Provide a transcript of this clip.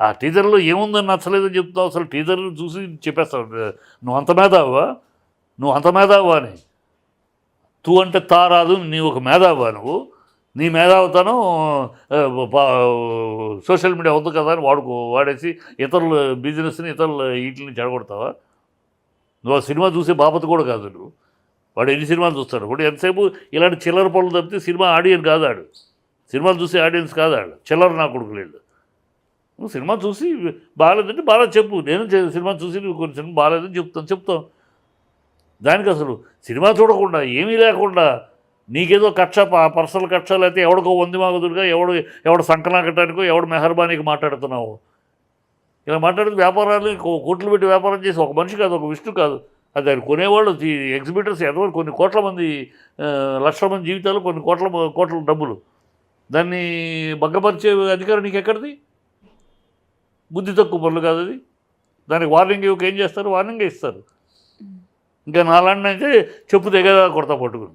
ఆ టీజర్లో ఏముందని నచ్చలేదని చెప్తావు. అసలు టీజర్ చూసి చెప్పేస్తావు. నువ్వు అంత మేధావా? నువ్వు అంత మేధావా అని. తూ అంటే తా రాదు నీ ఒక మేధావా నువ్వు? నీ మేధావుతనం సోషల్ మీడియా వద్దు కదా అని వాడుకో వాడేసి ఇతరుల బిజినెస్ని ఇతరుల వీటిని చెడగొడతావా? నువ్వు ఆ సినిమా చూసే బాపత కూడా కాదు నువ్వు. వాడు ఎన్ని సినిమాలు చూస్తాడు? వాడు ఎంతసేపు ఇలాంటి చిల్లర పనులు తప్పితే సినిమా ఆడియన్స్ కాదాడు సినిమాలు చూసే ఆడియన్స్ కాదాడు చిల్లర నా కొడుకు నువ్వు సినిమా చూసి బాగాలేదంటే బాగా చెప్పు. నేను సినిమా చూసి నువ్వు కొన్ని సినిమా బాగాలేదని చెప్తాను చెప్తాం దానికి అసలు సినిమా చూడకుండా ఏమీ లేకుండా నీకేదో కక్ష పర్సనల్ కక్ష లేకపోతే ఎవడికో వంది మాగుదుడుగా ఎవడు ఎవడు సంకనాకటానికో ఎవడు మెహర్బానీకి మాట్లాడుతున్నావు. ఇలా మాట్లాడితే వ్యాపారాలు కో- కోట్లు పెట్టి వ్యాపారం చేసి ఒక మనిషి కాదు ఒక విష్ణు కాదు. అది దాన్ని కొనేవాళ్ళు ఈ ఎగ్జిబిటర్స్ ఎంతవరకు కొన్ని కోట్ల మంది లక్షల మంది జీవితాలు కొన్ని కోట్ల కోట్ల డబ్బులు. దాన్ని భగ్గపరిచే అధికారం నీకు ఎక్కడిది బుద్ధి తక్కువ పనులు కాదు అది. దానికి వార్నింగ్ ఇవ్వక ఏం చేస్తారు? వార్నింగ్ ఇస్తారు. ఇంకా నాలాంటి అయితే చెప్పు దగ్గర కొడతా పట్టుకుని.